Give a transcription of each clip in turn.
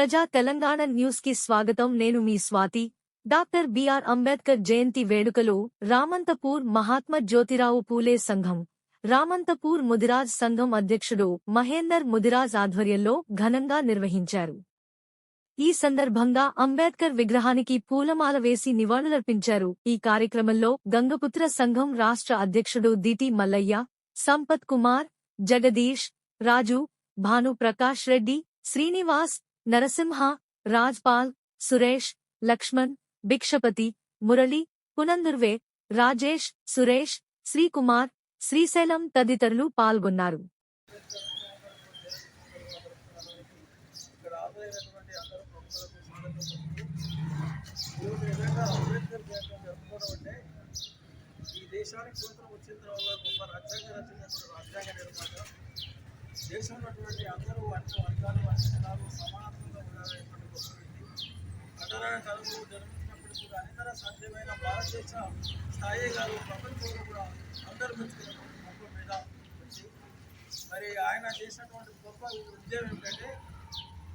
ప్రజా తెలంగాణ న్యూస్కి స్వాగతం. నేను మీ Swathi. Doctor B R Ambedkar Jayanti వేడుకలో రామంతపూర్ మహాత్మా జ్యోతిరావు పూలే సంఘం రామంతపూర్ ముదిరాజ్ సంఘం అధ్యక్షుడు మహేందర్ ముదిరాజ్ ఆధ్వర్యంలో ఘనంగా నిర్వహించారు. ఈ సందర్భంగా అంబేద్కర్ విగ్రహానికి పూలమాల వేసి నివాళులర్పించారు. ఈ కార్యక్రమంలో గంగపుత్ర సంఘం రాష్ట్ర అధ్యక్షుడు దిటి మల్లయ్య సంపత్ కుమార్ జగదీష్ రాజు భాను ప్రకాష్ రెడ్డి శ్రీనివాస్ నరసింహ రాజ్పాల్ సురేష్ లక్ష్మణ్ భిక్షపతి మురళి పునందుర్వే రాజేష్ సురేష్ శ్రీకుమార్ శ్రీశైలం తదితరులు పాల్గొన్నారు. ఈ దేశానికి స్వతంత్రం వచ్చిన తర్వాత గొప్ప రాజ్యాంగ రచన రాజ్యాంగ నిర్మాణం దేశంలో అందరూ అన్ని వర్గాలు అన్ని కులాలు సమాజం కఠోరమైన కలుగు జన్మించినప్పుడు కూడా అనేక సాధ్యమైన భారతదేశ స్థాయి గారు ప్రపంచంలో కూడా అందరూ మెచ్చుకున్నటువంటి గొప్ప మీద మరి ఆయన చేసినటువంటి గొప్ప ఉద్యమం ఏమిటంటే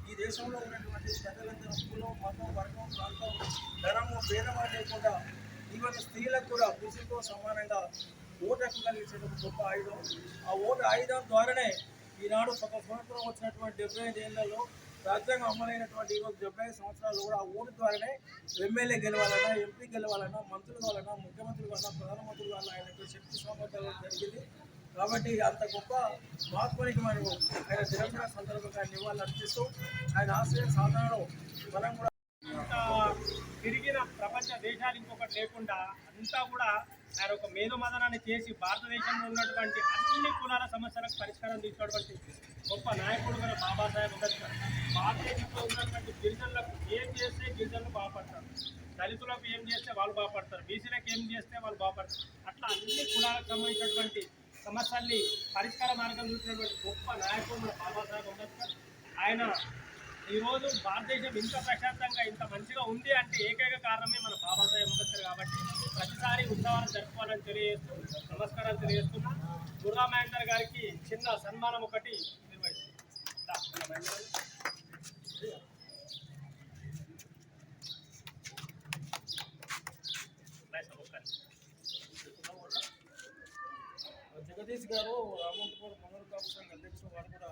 ఈ దేశంలో ఉన్నటువంటి ప్రజలందరూ కులం మతం వర్గం ప్రాంతం ధనము భేదం లేకుండా ఈవెన్ స్త్రీలకు కూడా పురుషులతో సమానంగా ఓటు హక్కు కలిగించేటువంటి గొప్ప ఆయుధం. ఆ ఓటు ఆయుధం ద్వారానే ఈనాడు ఒక సంవత్సరం వచ్చినటువంటి డెబ్బై ఐదు ఏళ్ళలో రాజ్యాంగం అమలైనటువంటి ఈరోజు డెబ్బై సంవత్సరాలు కూడా ఆ ఓటు ద్వారానే ఎమ్మెల్యే గెలవాలన్నా ఎంపీ గెలవాలన్నా మంత్రులు కావాలన్నా ముఖ్యమంత్రులు కావాలన్నా ప్రధానమంత్రులు కావాలన్నా ఆయనకు శక్తి సామర్థ్యాలు జరిగింది. కాబట్టి అంత గొప్ప మహాత్మునికి మనం ఆయన తెలంగాణ సందర్భంగా నివాళులు అర్పిస్తూ ఆయన ఆశ్రయ సాధనలో మనం కూడా తిరిగిన ప్రపంచ దేశాలు ఇంకొకటి లేకుండా అంతా కూడా ఆయన ఒక మేధోమదనాన్ని చేసి భారతదేశంలో ఉన్నటువంటి అన్ని కుల సమస్యలకు పరిష్కారం తీసినటువంటి గొప్ప నాయకుడు మన బాబాసాహెబ్ అంబేద్కర్. భారతదేశంలో ఉన్నటువంటి గిరిజనులకు ఏం చేస్తే గిరిజనులు బాగుపడతారు? దళితులకు ఏం చేస్తే వాళ్ళు బాగుపడతారు? బీసీలకు ఏం చేస్తే వాళ్ళు బాగుపడతారు? అట్లా అన్ని కులాలకు సంబంధించినటువంటి సమస్యల్ని పరిష్కార మార్గం చూసినటువంటి గొప్ప నాయకుడు మన బాబాసాహెబ్ అంబేద్కర్. ఆయన ఈరోజు భారతదేశం ఇంత ప్రశాంతంగా ఇంత మంచిగా ఉంది అంటే ఏకైక కారణమే మన బాబాసాహెబ్ అంబేద్కర్ కాబట్టి ప్రతిసారి ఉత్సవాలు జరుపుకోవాలని తెలియజేస్తూ నమస్కారాలు తెలియజేస్తున్నాను గుర్రా మహేందర్ గారికి చిన్న సన్మానం ఒకటి జగదీష్ గారు రామంతపూర్ మనోర్ కాపు సంఘ అధ్యక్షుడు వారు కూడా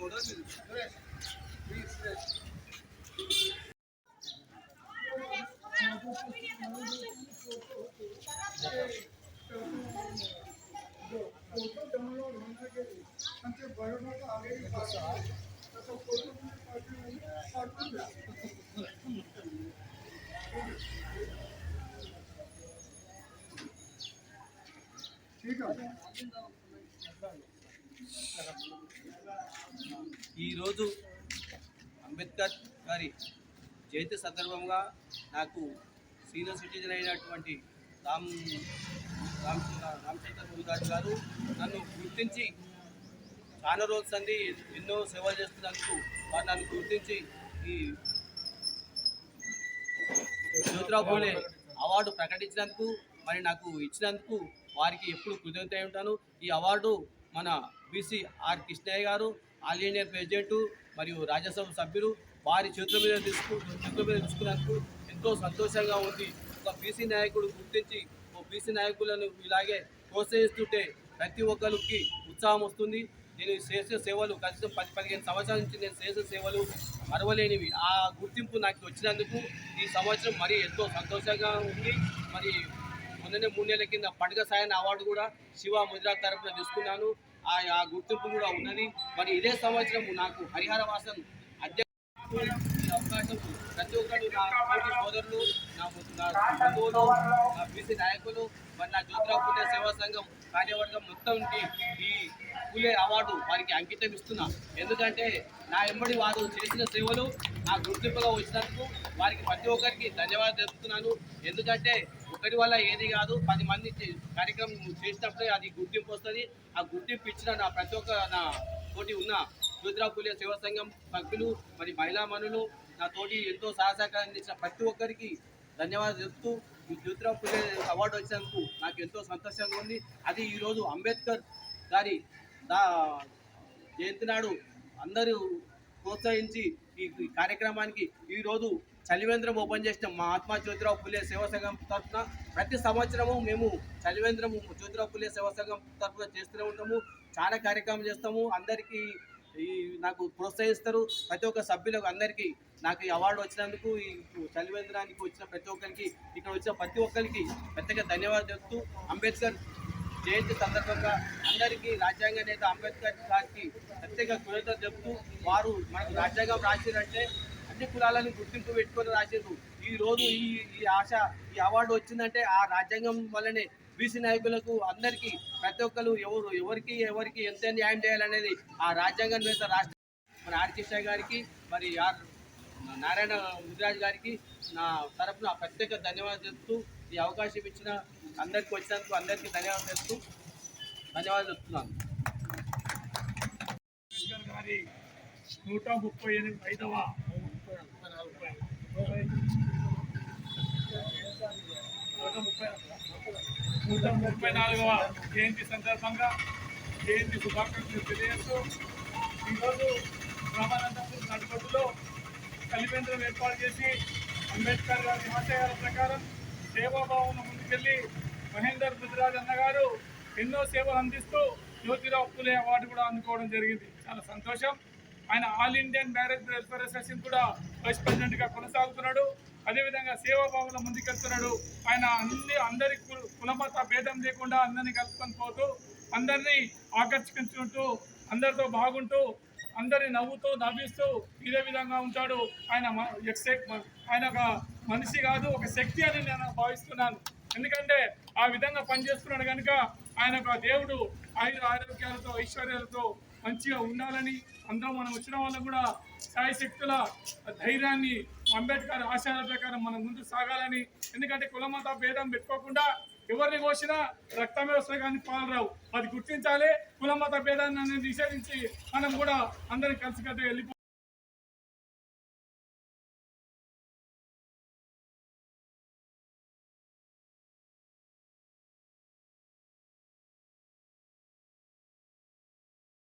Buradan dedim. Evet. Bir süreç. ఈరోజు అంబేద్కర్ గారి జయంతి సందర్భంగా నాకు సీనియర్ సిటిజన్ అయినటువంటి రామ్ రామ్ రామచంద్ర గారు నన్ను గుర్తించి చాలా రోజుల సంది ఎన్నో సేవలు చేస్తున్నందుకు వారు నన్ను గుర్తించి ఈ జ్యోతిరావు పూలే అవార్డు ప్రకటించినందుకు మరి నాకు ఇచ్చినందుకు వారికి ఎప్పుడు కృతజ్ఞత ఉంటాను. ఈ అవార్డు మన బీసీ ఆర్ కృష్ణయ్య గారు ఆల్ ఇండియన్ ప్రెసిడెంట్ మరియు రాజ్యసభ సభ్యులు వారి చేతుల మీద తీసుకు చేతుల మీద తీసుకున్నందుకు ఎంతో సంతోషంగా ఉంది. ఒక బీసీ నాయకుడు గుర్తించి ఓ బీసీ నాయకులను ఇలాగే ప్రోత్సహిస్తుంటే ప్రతి ఒక్కరికి ఉత్సాహం వస్తుంది. నేను చేసే సేవలు కనీసం పది పదిహేను సంవత్సరాల నుంచి నేను చేసే సేవలు మరవలేనివి. ఆ గుర్తింపు నాకు వచ్చినందుకు ఈ సంవత్సరం మరి ఎంతో సంతోషంగా ఉంది. మరి మొన్ననే మూడు నెలల కింద పండుగ సాయన అవార్డు కూడా శివ ముద్రా తరపున తీసుకున్నాను. ఆ ఆ గుర్తింపు కూడా ఉన్నది. మరి ఇదే సంవత్సరం నాకు హరిహర వాసన్ అధ్యక్ష అవకాశం ప్రతి ఒక్కరు నా తోటి సోదరులు నా బంధువులు నా బీసీ నాయకులు మరి నా జ్యోతిరావు పుణ్య సేవా సంఘం కార్యవర్గం మొత్తం ఈ- పులే అవార్డు వారికి అంకితం ఇస్తున్నా. ఎందుకంటే నా ఎంబడి వారు చేసిన సేవలు నా గుర్తింపుగా వచ్చినందుకు వారికి ప్రతి ఒక్కరికి ధన్యవాదాలు తెలుపుతున్నాను. ఎందుకంటే ఒకరి వల్ల ఏది కాదు పది మంది కార్యక్రమం చేసినప్పుడే అది గుర్తింపు వస్తుంది. ఆ గుర్తింపు ఇచ్చిన నా ప్రతి ఒక్క నా తోటి ఉన్న జ్యోతిరావు శివ సేవా సంఘం సభ్యులు మరి మహిళా మనులు నా తోటి ఎంతో సహసహకారం చేసిన ప్రతి ఒక్కరికి ధన్యవాదాలు చెప్తూ ఈ జ్యోతిరావు అవార్డు వచ్చినందుకు నాకు ఎంతో సంతోషంగా ఉంది. అది ఈరోజు అంబేద్కర్ గారి దా జయంతి నాడు అందరూ ప్రోత్సహించి ఈ ఈ కార్యక్రమానికి ఈరోజు చలివేంద్రం ఓపెన్ చేసిన మహాత్మా జ్యోతిరావు పులే సేవా సంఘం తరఫున ప్రతి సంవత్సరము మేము చలివేంద్రము జ్యోతిరావు పులే సేవా సంఘం తరఫున చేస్తూనే ఉంటాము. చాలా కార్యక్రమం చేస్తాము. అందరికీ ఈ నాకు ప్రోత్సహిస్తారు. ప్రతి ఒక్క సభ్యులకు అందరికీ నాకు ఈ అవార్డు వచ్చినందుకు ఈ చలివేంద్రానికి వచ్చిన ప్రతి ఒక్కరికి ఇక్కడ వచ్చిన ప్రతి ఒక్కరికి పెద్దగా ధన్యవాదాలు చెప్తూ అంబేద్కర్ జయంతి సందర్భంగా అందరికీ రాజ్యాంగ నేత అంబేద్కర్ గారికి ప్రత్యేక కృతజ్ఞత చెప్తూ వారు మనకు రాజ్యాంగం రాసిరంటే అన్ని కులాలను గుర్తింపు పెట్టుకొని రాసారు ఈ రోజు ఈ ఈ ఆశ ఈ అవార్డు వచ్చిందంటే ఆ రాజ్యాంగం వల్లనే బీసీ నాయకులకు అందరికీ ప్రతి ఒక్కరు ఎవరు ఎవరికి ఎవరికి ఎంత న్యాయం చేయాలనేది ఆ రాజ్యాంగం నేత రాష్ట్ర మన ఆర్ గారికి మరి ఆర్ నారాయణ ముదిరాజ్ గారికి నా తరపున ప్రత్యేక ధన్యవాదాలు చెప్తూ ఈ అవకాశం ఇచ్చిన అందరికి వచ్చినందుకు అందరికీ ధన్యవాదాలు చెప్తూ ధన్యవాదాలు చెప్తున్నాను నూట ముప్పై ఎనిమిది ఐదవ నూట ముప్పై నూట ముప్పై నాలుగవ జయంతి సందర్భంగా జయంతి శుభాకాంక్షలు తెలియజేస్తూ ఈరోజు రామానందపూర్ నడుపట్టులో కలిపేంద్రం ఏర్పాటు చేసి అంబేద్కర్ గారి ఆశయాల ప్రకారం సేవాభావం ముందుకెళ్ళి మహేందర్ ముదిరాజ్ అన్నగారు ఎన్నో సేవలు అందిస్తూ జ్యోతిరావు పులే అవార్డు కూడా అందుకోవడం జరిగింది. చాలా సంతోషం. ఆయన all Indian marriage welfare association కూడా వైస్ ప్రెసిడెంట్గా కొనసాగుతున్నాడు. అదేవిధంగా సేవాభావంలో ముందుకెళ్తున్నాడు. ఆయన అన్ని అందరి కుల- కులమత భేదం లేకుండా అందరినీ కలుపుకొని పోతూ అందరినీ ఆకర్షించుకుంటూ అందరితో బాగుంటూ అందరి నవ్వుతూ నవ్విస్తూ ఇదే విధంగా ఉంటాడు. ఆయన ఆయన ఒక మనిషి కాదు ఒక శక్తి అని నేను భావిస్తున్నాను. ఎందుకంటే ఆ విధంగా పనిచేస్తున్నాడు కనుక ఆయన ఒక దేవుడు. ఆయుర ఆరోగ్యాలతో ఐశ్వర్యాలతో మంచిగా ఉండాలని అందరం మనం వచ్చిన వాళ్ళకు కూడా సాయశక్తుల ధైర్యాన్ని అంబేద్కర్ ఆశయాల ప్రకారం మనం ముందు సాగాలని. ఎందుకంటే కులమత భేదం పెట్టుకోకుండా ఎవరిని కోసినా రక్తమే వస్తాయి కానీ పాలరావు అది గుర్తించాలి. కులమత భేదాన్ని అనేది నిషేధించి మనం కూడా అందరం కలిసికట్టు వెళ్ళిపో